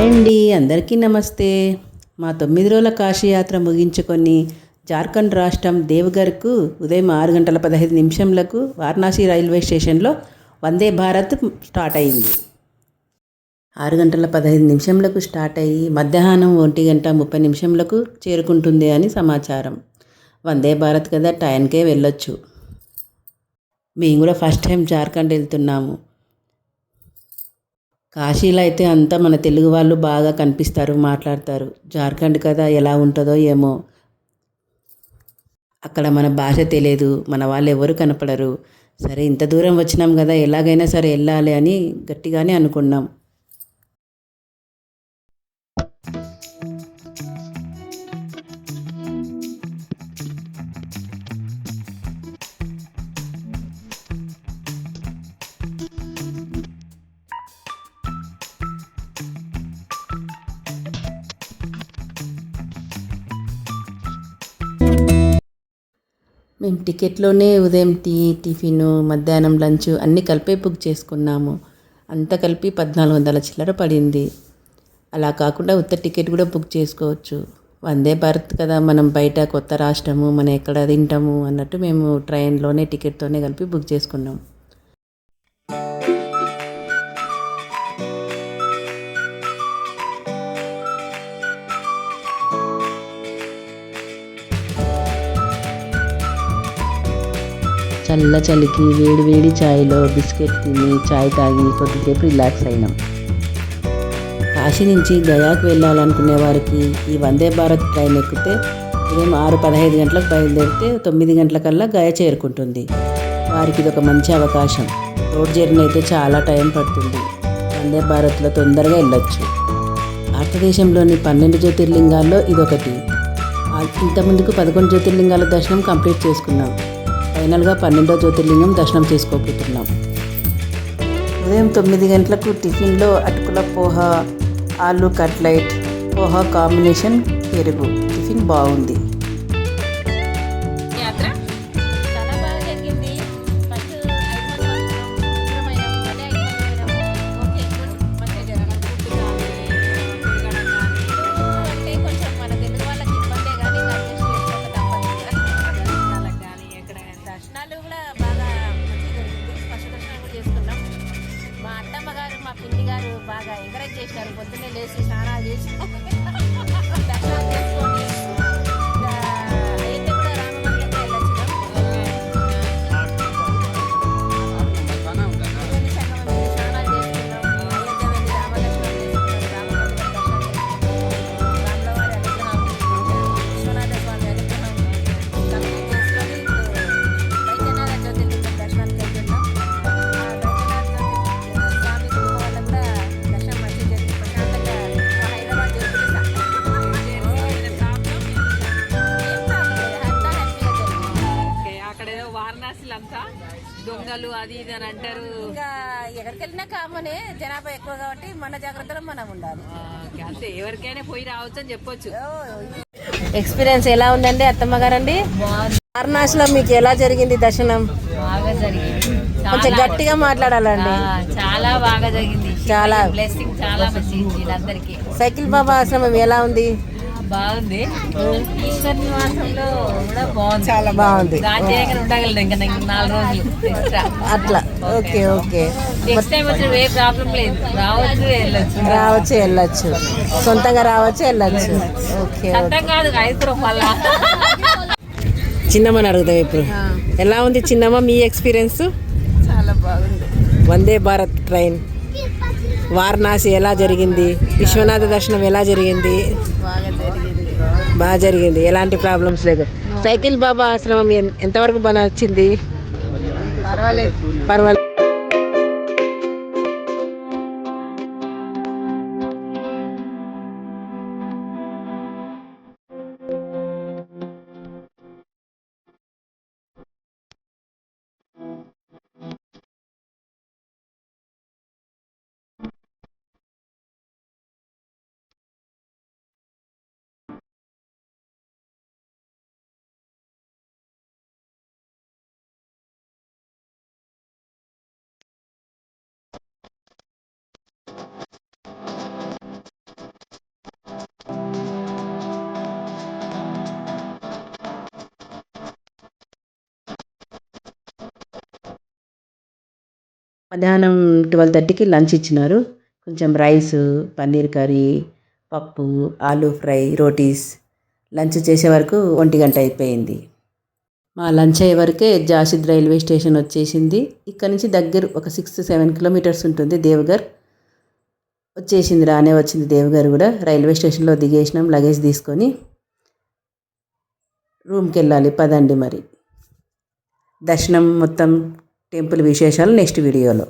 Hi అండి అందరికీ నమస్తే. మా తొమ్మిది రోజుల కాశీయాత్ర ముగించుకొని జార్ఖండ్ రాష్ట్రం దేవగర్కు ఉదయం ఆరు గంటల పదహైదు నిమిషంలకు వారణాసి రైల్వే స్టేషన్లో వందే భారత్ స్టార్ట్ అయింది. ఆరు గంటల పదహైదు నిమిషంలకు స్టార్ట్ అయ్యి మధ్యాహ్నం ఒంటి గంట ముప్పై నిమిషంలకు చేరుకుంటుంది అని సమాచారం. వందే భారత్ కదా టైంకే వెళ్ళొచ్చు. మేము కూడా ఫస్ట్ టైం జార్ఖండ్ వెళ్తున్నాము. కాశీలో అయితే అంతా మన తెలుగు వాళ్ళు బాగా కనిపిస్తారు మాట్లాడతారు. జార్ఖండ్ కదా ఎలా ఉంటుందో ఏమో. అక్కడ మన భాష తెలియదు మన వాళ్ళు ఎవరు కనపడరు. సరే ఇంత దూరం వచ్చినాం కదా ఎలాగైనా సరే వెళ్ళాలి అని గట్టిగానే అనుకున్నాం. మేము టికెట్లోనే ఉదయం టీ టిఫిన్ మధ్యాహ్నం లంచ్ అన్నీ కలిపే బుక్ చేసుకున్నాము. అంతా కలిపి పద్నాలుగు వందల చిల్లర పడింది. అలా కాకుండా ఉత్త టికెట్ కూడా బుక్ చేసుకోవచ్చు. వందే భారత్ కదా మనం బయట కొత్త రాష్ట్రము మనం ఎక్కడ తింటాము అన్నట్టు మేము ట్రైన్లోనే టికెట్తోనే కలిపి బుక్ చేసుకున్నాం. చల్ల చలికి వేడి వేడి ఛాయ్లో బిస్కెట్ తిని ఛాయ్ తాగి కొద్దిసేపు రిలాక్స్ అయినాం. కాశీ నుంచి గయాకు వెళ్ళాలనుకునే వారికి ఈ వందే భారత్ ట్రైన్ ఎక్కితే ఉదయం ఆరు పదహైదు గంటలకు బయలుదేరితే తొమ్మిది గంటలకల్లా గయ చేరుకుంటుంది. వారికి ఇది ఒక మంచి అవకాశం. రోడ్ జర్నీ అయితే చాలా టైం పడుతుంది. వందే భారత్లో తొందరగా వెళ్ళొచ్చు. భారతదేశంలోని పన్నెండు జ్యోతిర్లింగాల్లో ఇదొకటి. ఇంతకుముందుకు పదకొండు జ్యోతిర్లింగాల దర్శనం కంప్లీట్ చేసుకున్నాం. ఫైనల్గా పన్నెండో జ్యోతిర్లింగం దర్శనం చేసుకోబోతున్నాం. ఉదయం తొమ్మిది గంటలకు టిఫిన్లో అటుకుల పోహ ఆలు కట్లైట్ పోహ కాంబినేషన్ పెరుగు. టిఫిన్ బాగుంది. బాగా ఎంకరేజ్ చేసినారు. పొద్దున్నే లేచి స్నానాలు చేసి దొంగలు అది ఇది అని అంటారు. ఇంకా ఎక్కడికి వెళ్ళినా కామనే జనాభా ఎక్కువ కాబట్టి మన జాగ్రత్తలో మనం ఉండాలి. అంతే. ఎవరికైనా పోయి రావచ్చు అని చెప్పొచ్చు. ఎక్స్పీరియన్స్ ఎలా ఉందండి అత్తమ్మ గారండి? వారణాసిలో మీకు ఎలా జరిగింది దర్శనం? బాగా జరిగింది. కొంచెం గట్టిగా మాట్లాడాలండి. చాలా బాగా జరిగింది. చాలా. బ్లెస్సింగ్ చాలా మంచి సైకిల్ బాబా ఆశ్రమం ఎలా ఉంది? బాగుంది. ఈశ్వర్ నివాసంలో కూడా బాగుంది. చాలా బాగుంది. ఉండగలదు ఇంకా నాలుగు రోజులు ఎక్స్ట్రా అట్లా. Okay okay. నెక్స్ట్ టైం వచ్చిన ఏ ప్రాబ్లం లేదు. రావచ్చు వెళ్ళొచ్చు. రావచ్చు వెళ్ళొచ్చు. సొంతంగా రావచ్చు వెళ్ళొచ్చు. Okay okay. అర్థం కాదు ఐదు మళ్ళా చిన్నమ్మని అడుగుతాం ఇప్పుడు. ఎలా ఉంది చిన్నమ్మ మీ ఎక్స్పీరియన్స్ చాలా బాగుంది. వందే భారత్ ట్రైన్. వారణాసి ఎలా జరిగింది? విశ్వనాథ దర్శనం ఎలా జరిగింది? బాగా జరిగింది. ఎలాంటి ప్రాబ్లమ్స్ లేదు. సైకిల్ బాబా ఆశ్రమం ఎంతవరకు బాగా నచ్చింది పర్వాలేదు. పర్వాలేదు మధ్యాహ్నం ట్వెల్వ్ థర్టీకి లంచ్ ఇచ్చినారు. కొంచెం రైస్ పన్నీర్ కర్రీ పప్పు ఆలూ ఫ్రై రోటీస్ లంచ్ చేసే వరకు ఒంటి గంట అయిపోయింది. మా లంచ్ అయ్యే వరకే జాసిద్ రైల్వే స్టేషన్ వచ్చేసింది. ఇక్కడ నుంచి దగ్గర ఒక సిక్స్ సెవెన్ కిలోమీటర్స్ ఉంటుంది దేవగర్ వచ్చేసింది రానే వచ్చింది దేవగర్ కూడా. రైల్వే స్టేషన్లో దిగేసినాం లగేజ్ తీసుకొని. రూమ్కి వెళ్ళాలి పదండి మరి. దర్శనం మొత్తం టెంపుల్ విశేషాలు నెక్స్ట్ వీడియోలో.